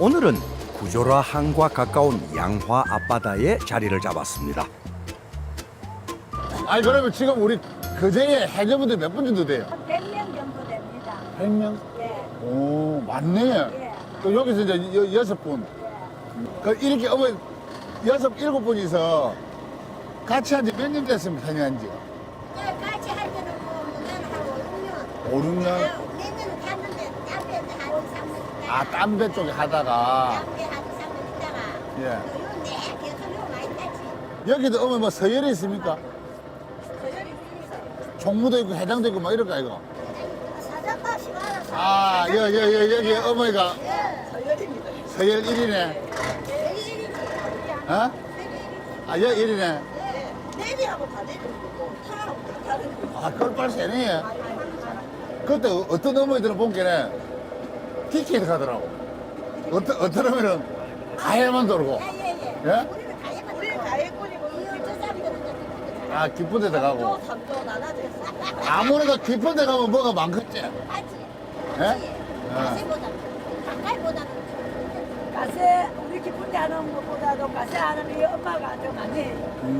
오늘은 구조라 항과 가까운 양화 앞바다에 자리를 잡았습니다. 아니 그러면 지금 우리 그제에 해녀분들 몇 분 정도 돼요? 100명 정도 됩니다. 100명? 예, 오 맞네. 예. 그 여기서 이제 여, 여섯 분. 그 이렇게 어머니 여섯 일곱 분이서 같이 한 지 몇 년 됐습니까? 해녀한 지? 같이 할 때는 뭐 무난하고 6년. 5, 6년? 내년은 갔는데 담배 한 3년 있다가 아 땀배 쪽에 하다가 담배 한 3년 있다가 예. 또 요런 데 계속 요 많이 타지. 여기도 어머니 뭐 서열이 있습니까? 총무도 있고 회장도 있고 막 이럴까 이거? 사장가시가 알아서. 아 여, 여, 여, 여기 어머니가 예. 서열 1위네. 여기 일이지. 어? 아, 여 1위네. 내리하고 다 내리고 타하고 다 다르고. 아, 꼴빨 세네. 그때 어- 어떤 어머니들은 본 게는 티켓 가더라고. 어떤, 어떤 어머니는 가해만 돌고. 예예예. 예? 우리는 가해만. 우리는 가해꾼이고 저 사람들은 이제 아, 기쁜 데다 가고. 3조 나눠져 있어. 아무래도 기쁜 데 가면 뭐가 많겠지. 맞지? 예? 가세보다 가까이보다는 가세 우리 기쁜데 하는 것보다도 가세 하는 이 엄마가 더 많이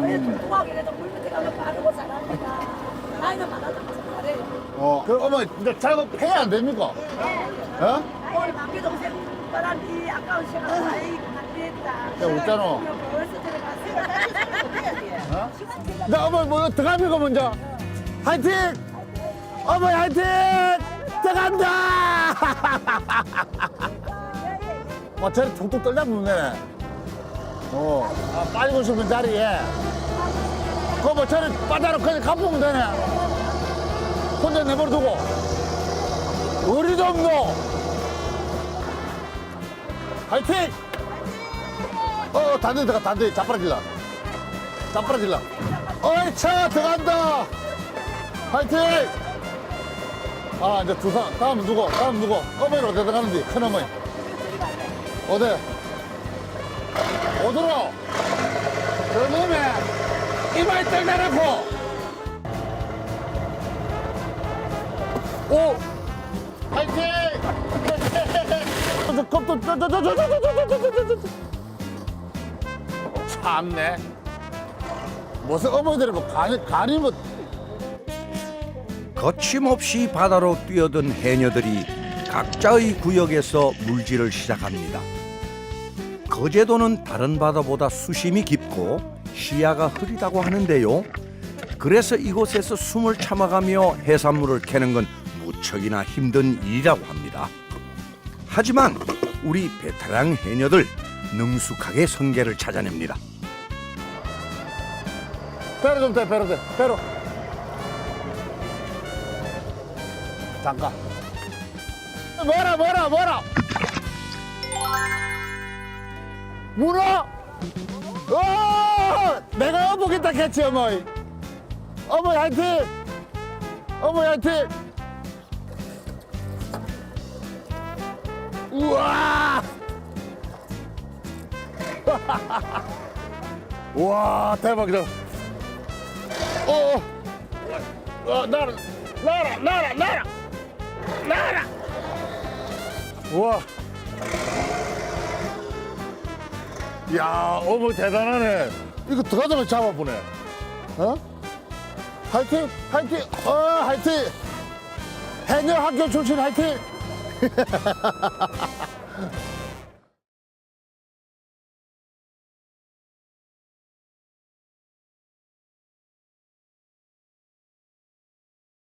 왜 뚱뚱하게 그래도 물 밑에 가면 빠르고 잘합니다 나이는 많아도 잘해요 어. 그럼 어머니, 이제 작업해야 안 됩니까? 어? 오늘 막기 동생 이 아까운 시간 많이 낭비했다 야, 웃잖아. 벌써 들어가세요 어? 나 어머니 뭐 들어갑니까 먼저? 화이팅! 어머니 화이팅! 들어간다! 와 저리 툭툭 떨다 보네. 어, 아, 빠지고 싶은 자리에. 그거 뭐 저리 빠져로 그냥 가보면 되네. 혼자 내버려두고. 우리도 없노. 화이팅! 어, 단대 들어가, 단대 자빠라질라. 자빠라질라. 어이, 차 들어간다. 화이팅! 아, 이제 두 사, 다음 누구? 다음 누구? 어머니 어디 들어가는지, 큰 어머니. 어디? 어디로? 저놈의 이마에 딱 내놓고. 오! 참네. 무슨 어머니들이 뭐 간이, 간이 뭐 거침없이 바다로 뛰어든 해녀들이 각자의 구역에서 물질을 시작합니다. 거제도는 다른 바다보다 수심이 깊고 시야가 흐리다고 하는데요. 그래서 이곳에서 숨을 참아가며 해산물을 캐는 건 무척이나 힘든 일이라고 합니다. 하지만 우리 베테랑 해녀들 능숙하게 성계를 찾아냅니다. 배로 좀 대, 배로 대, 배로. 잠깐. 뭐라, 뭐라, 뭐라. 문어! 어! 내가 어보겠다, 캐치, 어머니. 어머니, 화이팅! 어머니, 화이팅! 우와! 우와, 대박이다. 어, 어, 어, 나라, 나라, 나라, 나라, 나라. 우와. 야, 어머 대단하네. 이거 들어가자면 잡아보네. 어? 화이팅, 화이팅, 어, 화이팅. 해녀 학교 출신 화이팅. 哈哈哈哈哈哈